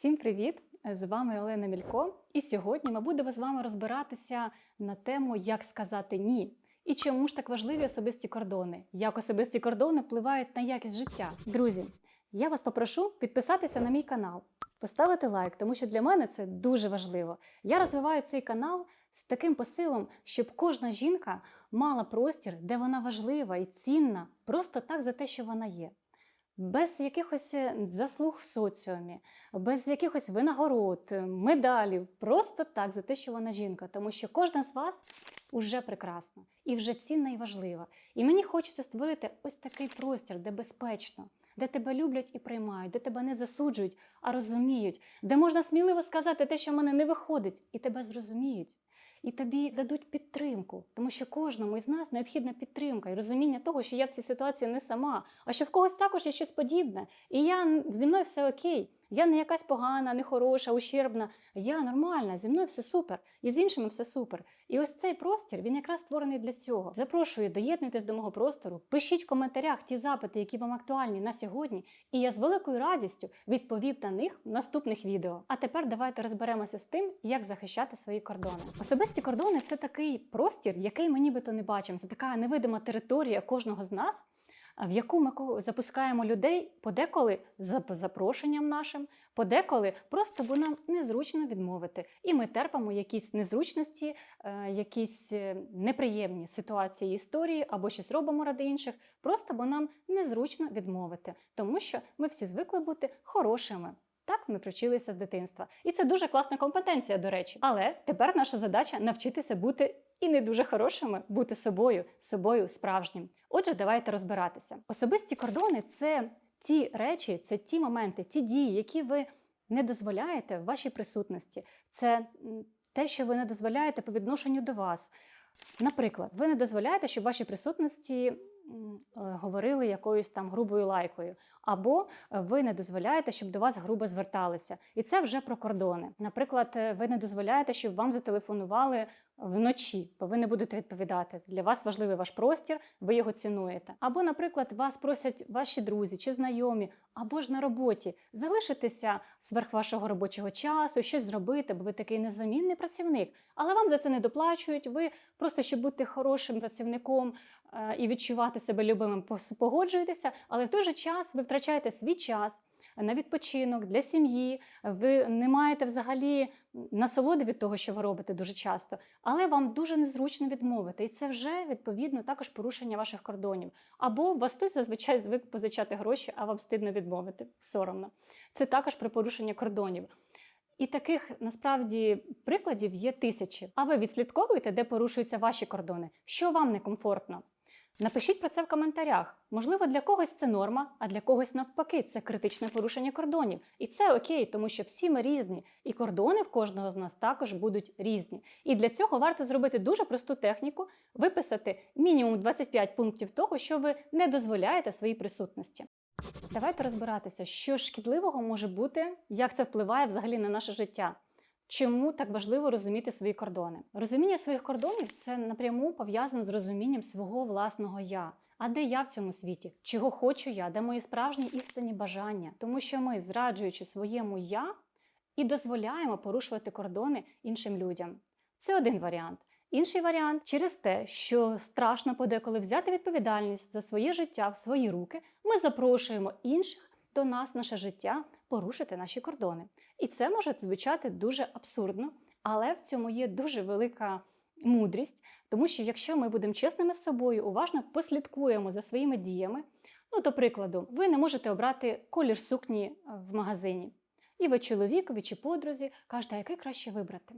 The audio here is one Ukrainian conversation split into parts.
Всім привіт! З вами Олена Мілько. І сьогодні ми будемо з вами розбиратися на тему, як сказати ні. І чому ж так важливі особисті кордони? Як особисті кордони впливають на якість життя? Друзі, я вас попрошу підписатися на мій канал, поставити лайк, тому що для мене це дуже важливо. Я розвиваю цей канал з таким посилом, щоб кожна жінка мала простір, де вона важлива і цінна, просто так за те, що вона є. Без якихось е, заслуг в соціумі, без якихось винагород, е, медалів, просто так за те, що вона жінка. Тому що кожна з вас уже прекрасна і вже цінна і важлива. І мені хочеться створити ось такий простір, де безпечно, де тебе люблять і приймають, де тебе не засуджують, а розуміють, де можна сміливо сказати те, що в мене не виходить, і тебе зрозуміють. І тобі дадуть підтримку, тому що кожному із нас необхідна підтримка і розуміння того, що я в цій ситуації не сама, а що в когось також є щось подібне. І я зі мною все окей. Я не якась погана, не хороша, ущербна. Я нормальна, зі мною все супер, і з іншими все супер. І ось цей простір він якраз створений для цього. Запрошую, доєднуйтесь до мого простору, пишіть в коментарях ті запити, які вам актуальні на сьогодні, і я з великою радістю відповів на них в наступних відео. А тепер давайте розберемося з тим, як захищати свої кордони. Особисті кордони це такий простір, який ми нібито не бачимо. Це така невидима територія кожного з нас в яку ми запускаємо людей подеколи за запрошенням нашим, подеколи просто бо нам незручно відмовити. І ми терпимо якісь незручності, е, якісь е, неприємні ситуації історії або щось робимо ради інших, просто бо нам незручно відмовити, тому що ми всі звикли бути хорошими. Так ми привчилися з дитинства. І це дуже класна компетенція, до речі. Але тепер наша задача навчитися бути і не дуже хорошими, бути собою, собою справжнім. Отже, давайте розбиратися. Особисті кордони це ті речі, це ті моменти, ті дії, які ви не дозволяєте в вашій присутності. Це те, що ви не дозволяєте по відношенню до вас. Наприклад, ви не дозволяєте, щоб в вашій присутності е, говорили якоюсь там грубою лайкою, або ви не дозволяєте, щоб до вас грубо зверталися. І це вже про кордони. Наприклад, е, ви не дозволяєте, щоб вам зателефонували вночі, бо ви не будете відповідати. Для вас важливий ваш простір, ви його цінуєте. Або, наприклад, вас просять ваші друзі чи знайомі, або ж на роботі залишитися зверх вашого робочого часу, щось зробити, бо ви такий незамінний працівник. Але вам за це не доплачують. Ви просто щоб бути хорошим працівником е, і відчувати себе любимим, погоджуєтеся, але в той же час ви втрачаєте свій час. На відпочинок для сім'ї, ви не маєте взагалі насолоди від того, що ви робите дуже часто, але вам дуже незручно відмовити. І це вже відповідно також порушення ваших кордонів. Або вас хтось зазвичай звик позичати гроші, а вам стидно відмовити. Соромно. Це також про порушення кордонів. І таких насправді прикладів є тисячі. А ви відслідковуєте, де порушуються ваші кордони? Що вам некомфортно? Напишіть про це в коментарях. Можливо, для когось це норма, а для когось навпаки, це критичне порушення кордонів. І це окей, тому що всі ми різні, і кордони в кожного з нас також будуть різні. І для цього варто зробити дуже просту техніку, виписати мінімум 25 пунктів того, що ви не дозволяєте своїй присутності. Давайте розбиратися, що шкідливого може бути, як це впливає взагалі на наше життя. Чому так важливо розуміти свої кордони? Розуміння своїх кордонів це напряму пов'язано з розумінням свого власного я. А де я в цьому світі? Чого хочу я? Де мої справжні істинні бажання? Тому що ми, зраджуючи своєму я, і дозволяємо порушувати кордони іншим людям. Це один варіант. Інший варіант через те, що страшно подеколи взяти відповідальність за своє життя в свої руки, ми запрошуємо інших до нас, наше життя, порушити наші кордони. І це може звучати дуже абсурдно, але в цьому є дуже велика мудрість, тому що якщо ми будемо чесними з собою, уважно послідкуємо за своїми діями. Ну, до прикладу, ви не можете обрати колір сукні в магазині. І ви чоловікові чи подрузі кажете, а який краще вибрати.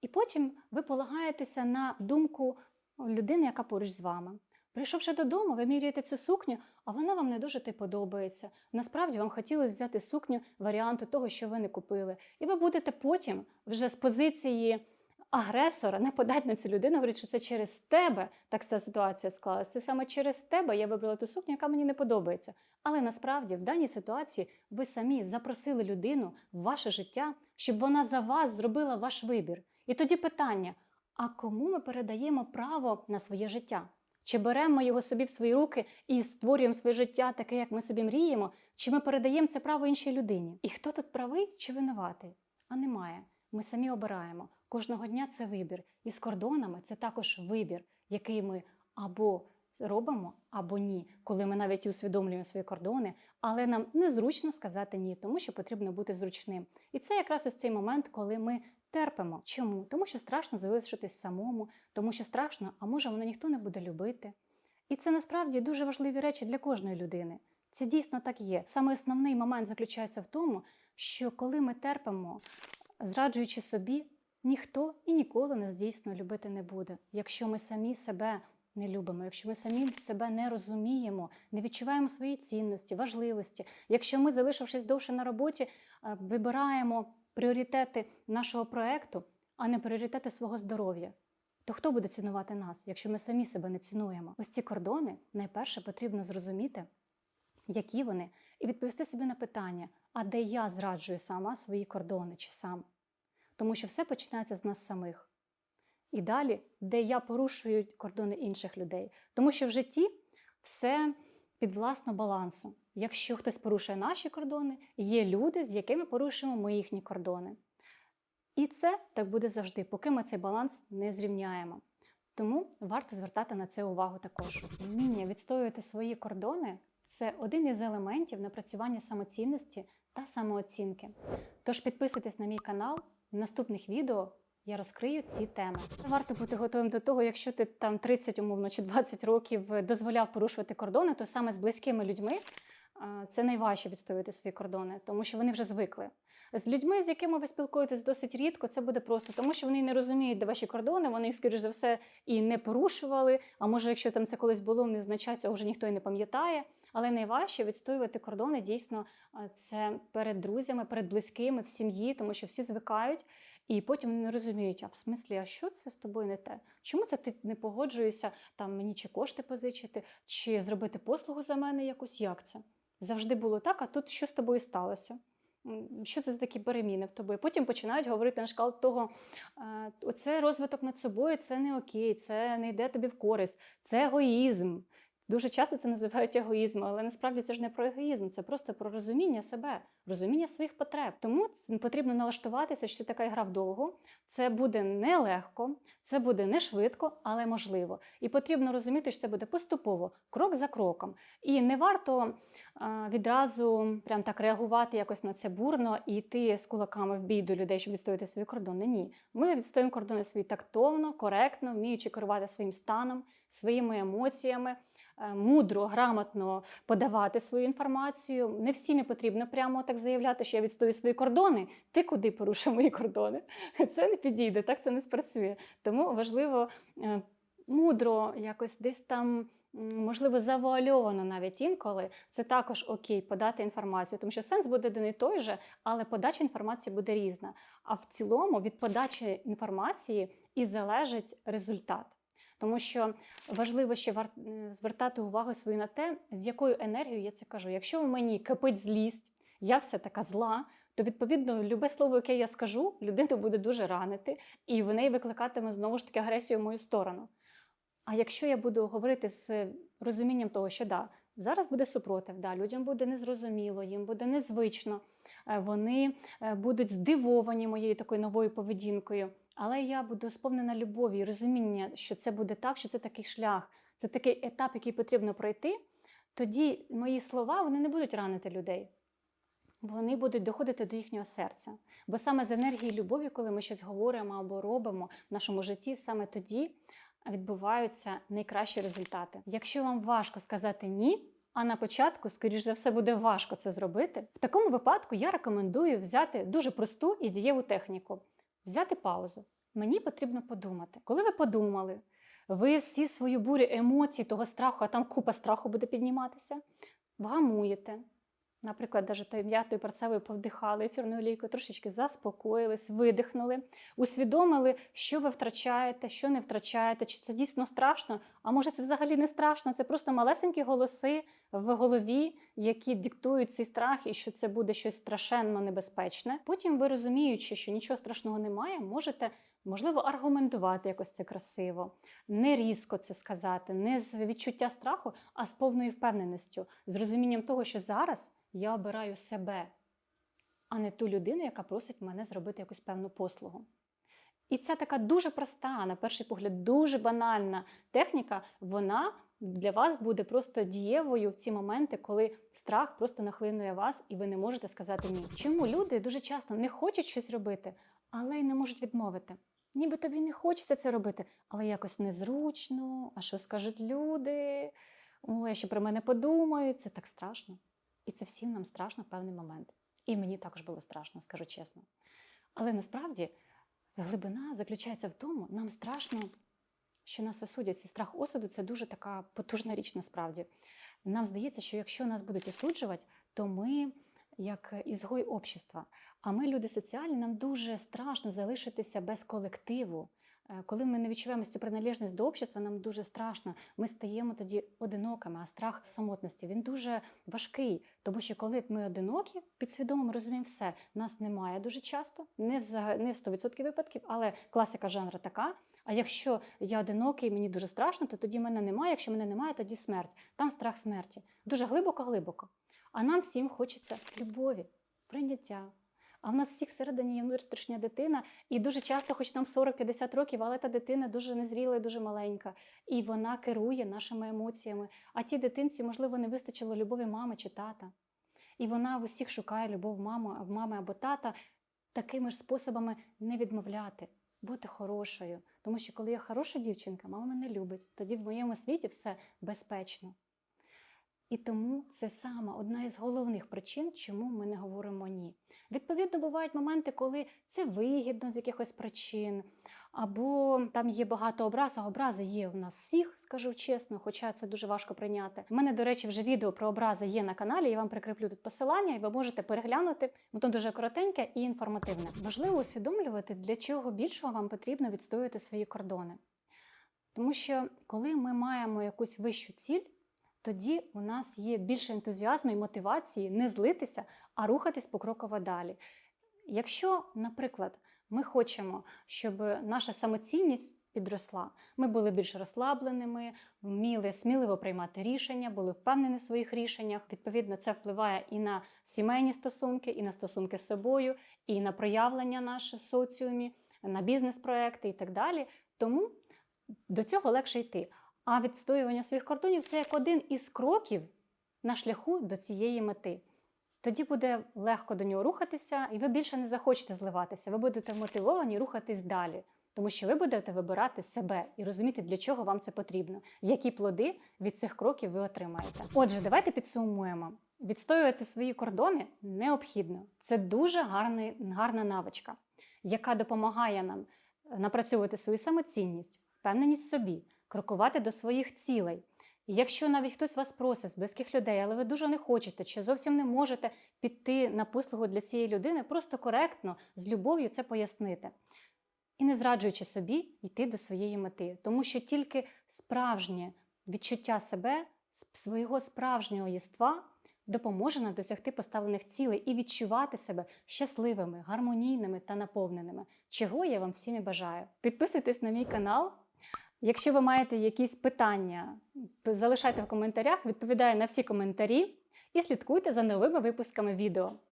І потім ви полагаєтеся на думку людини, яка поруч з вами. Прийшовши додому, ви міряєте цю сукню, а вона вам не дуже ти подобається. Насправді вам хотіли взяти сукню варіанту того, що ви не купили. І ви будете потім вже з позиції агресора нападати на цю людину, говорить, що це через тебе так ця ситуація склалася. Це саме через тебе я вибрала ту сукню, яка мені не подобається. Але насправді в даній ситуації ви самі запросили людину в ваше життя, щоб вона за вас зробила ваш вибір. І тоді питання: а кому ми передаємо право на своє життя? Чи беремо його собі в свої руки і створюємо своє життя таке, як ми собі мріємо, чи ми передаємо це право іншій людині? І хто тут правий чи винуватий? А немає. Ми самі обираємо. Кожного дня це вибір. І з кордонами це також вибір, який ми або робимо, або ні, коли ми навіть усвідомлюємо свої кордони, але нам незручно сказати ні, тому що потрібно бути зручним. І це якраз ось цей момент, коли ми терпимо. Чому? Тому що страшно залишитись самому, тому що страшно, а може воно ніхто не буде любити. І це насправді дуже важливі речі для кожної людини. Це дійсно так є. Саме основний момент заключається в тому, що коли ми терпимо, зраджуючи собі, ніхто і ніколи нас дійсно любити не буде, якщо ми самі себе не любимо, якщо ми самі себе не розуміємо, не відчуваємо свої цінності, важливості, якщо ми, залишившись довше на роботі, е, вибираємо пріоритети нашого проекту, а не пріоритети свого здоров'я. То хто буде цінувати нас, якщо ми самі себе не цінуємо? Ось ці кордони найперше потрібно зрозуміти, які вони, і відповісти собі на питання: а де я зраджую сама свої кордони чи сам? Тому що все починається з нас самих. І далі, де я порушую кордони інших людей. Тому що в житті все під власно балансу. Якщо хтось порушує наші кордони, є люди, з якими порушуємо ми їхні кордони. І це так буде завжди, поки ми цей баланс не зрівняємо. Тому варто звертати на це увагу також. Вміння відстоювати свої кордони це один із елементів напрацювання самоцінності та самооцінки. Тож підписуйтесь на мій канал. В наступних відео я розкрию ці теми. Варто бути готовим до того, якщо ти там 30, умовно, чи 20 років дозволяв порушувати кордони, то саме з близькими людьми це найважче відстоювати свої кордони, тому що вони вже звикли. З людьми, з якими ви спілкуєтесь досить рідко, це буде просто, тому що вони не розуміють, де ваші кордони, вони їх, скоріш за все, і не порушували. А може, якщо там це колись було, не означає, цього вже ніхто і не пам'ятає. Але найважче відстоювати кордони дійсно це перед друзями, перед близькими, в сім'ї, тому що всі звикають. І потім вони розуміють, а в смислі, а що це з тобою не те? Чому це ти не погоджуєшся там мені чи кошти позичити, чи зробити послугу за мене якусь? Як це? Завжди було так, а тут що з тобою сталося? Що це за такі переміни в тобі? Потім починають говорити на шкал того, «Е, оце розвиток над собою, це не окей, це не йде тобі в користь, це егоїзм. Дуже часто це називають егоїзмом, але насправді це ж не про егоїзм, це просто про розуміння себе, розуміння своїх потреб. Тому потрібно налаштуватися, що це така гра вдовго. Це буде нелегко, це буде не швидко, але можливо. І потрібно розуміти, що це буде поступово, крок за кроком. І не варто відразу прям так реагувати якось на це бурно і йти з кулаками в бій до людей, щоб відстояти свої кордони. Ні, ми відстоїмо кордони свої тактовно, коректно, вміючи керувати своїм станом, своїми емоціями, е, мудро, грамотно подавати свою інформацію. Не всім потрібно прямо так заявляти, що я відстою свої кордони. Ти куди порушив мої кордони? Це не підійде, так це не спрацює. Тому важливо е, мудро якось десь там. Можливо, завуальовано навіть інколи це також окей подати інформацію, тому що сенс буде один і той же, але подача інформації буде різна. А в цілому від подачі інформації і залежить результат. Тому що важливо ще е, звертати увагу свою на те, з якою енергією я це кажу. Якщо в мені кипить злість, я вся така зла, то відповідно любе слово, яке я скажу, людину буде дуже ранити, і в неї викликатиме знову ж таки агресію в мою сторону. А якщо я буду говорити з розумінням того, що да, зараз буде супротив, да, людям буде незрозуміло, їм буде незвично, е, вони е, будуть здивовані моєю такою новою поведінкою. Але я буду сповнена любові і розуміння, що це буде так, що це такий шлях, це такий етап, який потрібно пройти. Тоді мої слова вони не будуть ранити людей. Вони будуть доходити до їхнього серця. Бо саме з енергії любові, коли ми щось говоримо або робимо в нашому житті, саме тоді відбуваються найкращі результати. Якщо вам важко сказати ні, а на початку, скоріш за все, буде важко це зробити. В такому випадку я рекомендую взяти дуже просту і дієву техніку взяти паузу. Мені потрібно подумати. Коли ви подумали, ви всі свою бурю емоцій, того страху, а там купа страху буде підніматися, вгамуєте. Наприклад, навіть той м'ятою перцевою повдихали ефірною олійкою, трошечки заспокоїлись, видихнули, усвідомили, що ви втрачаєте, що не втрачаєте, чи це дійсно страшно, а може це взагалі не страшно, це просто малесенькі голоси в голові, які диктують цей страх і що це буде щось страшенно небезпечне. Потім ви розуміючи, що нічого страшного немає, можете. Можливо, аргументувати якось це красиво, не різко це сказати, не з відчуття страху, а з повною впевненістю, з розумінням того, що зараз я обираю себе, а не ту людину, яка просить мене зробити якусь певну послугу. І ця така дуже проста, на перший погляд, дуже банальна техніка, вона для вас буде просто дієвою в ці моменти, коли страх просто нахлинує вас, і ви не можете сказати ні. Чому люди дуже часто не хочуть щось робити, але й не можуть відмовити? Ніби тобі не хочеться це робити, але якось незручно. А що скажуть люди? Ой, що про мене подумають? Це так страшно. І це всім нам страшно в певний момент. І мені також було страшно, скажу чесно. Але насправді глибина заключається в тому, нам страшно, що нас осудять. Цей страх осуду це дуже така потужна річ насправді. Нам здається, що якщо нас будуть осуджувати, то ми як ізгой общества. А ми, люди соціальні, нам дуже страшно залишитися без колективу. Е, Коли ми не відчуваємо цю приналежність до общества, нам дуже страшно. Ми стаємо тоді одинокими, а страх самотності він дуже важкий. Тому що коли ми одинокі, підсвідомо ми розуміємо все. Нас немає дуже часто, не в не в 100% випадків, але класика жанру така. А якщо я одинокий, мені дуже страшно, то тоді мене немає. Якщо мене немає, тоді смерть. Там страх смерті. Дуже глибоко-глибоко. А нам всім хочеться любові, прийняття. А в нас всіх всередині є внутрішня дитина, і дуже часто, хоч нам 40-50 років, але та дитина дуже незріла і дуже маленька. І вона керує нашими емоціями. А тій дитинці, можливо, не вистачило любові мами чи тата. І вона в усіх шукає любов мами, мами або тата такими ж способами не відмовляти, бути хорошою. Тому що коли я хороша дівчинка, мама мене любить. Тоді в моєму світі все безпечно. І тому це саме одна із головних причин, чому ми не говоримо ні. Відповідно, бувають моменти, коли це вигідно з якихось причин, або там є багато образ, а образи є у нас всіх, скажу чесно, хоча це дуже важко прийняти. У мене, до речі, вже відео про образи є на каналі. Я вам прикріплю тут посилання, і ви можете переглянути. Воно дуже коротеньке і інформативне. Важливо усвідомлювати, для чого більшого вам потрібно відстоювати свої кордони. Тому що коли ми маємо якусь вищу ціль, тоді у нас є більше ентузіазму і мотивації не злитися, а рухатись покроково далі. Якщо, наприклад, ми хочемо, щоб наша самоцінність підросла, ми були більш розслабленими, вміли сміливо приймати рішення, були впевнені в своїх рішеннях. Відповідно, це впливає і на сімейні стосунки, і на стосунки з собою, і на проявлення наших в соціумі, на бізнес-проекти і так далі. Тому до цього легше йти. А відстоювання своїх кордонів це як один із кроків на шляху до цієї мети. Тоді буде легко до нього рухатися, і ви більше не захочете зливатися. Ви будете мотивовані рухатись далі, тому що ви будете вибирати себе і розуміти, для чого вам це потрібно, які плоди від цих кроків ви отримаєте. Отже, давайте підсумуємо. Відстоювати свої кордони необхідно. Це дуже гарний, гарна навичка, яка допомагає нам напрацьовувати свою самоцінність, впевненість в собі, крокувати до своїх цілей. І якщо навіть хтось вас просить з близьких людей, але ви дуже не хочете чи зовсім не можете піти на послугу для цієї людини, просто коректно, з любов'ю це пояснити. І не зраджуючи собі, йти до своєї мети. Тому що тільки справжнє відчуття себе, свого справжнього єства допоможе нам досягти поставлених цілей і відчувати себе щасливими, гармонійними та наповненими, чого я вам всім і бажаю. Підписуйтесь на мій канал. Якщо ви маєте якісь питання, залишайте в коментарях, відповідаю на всі коментарі і слідкуйте за новими випусками відео.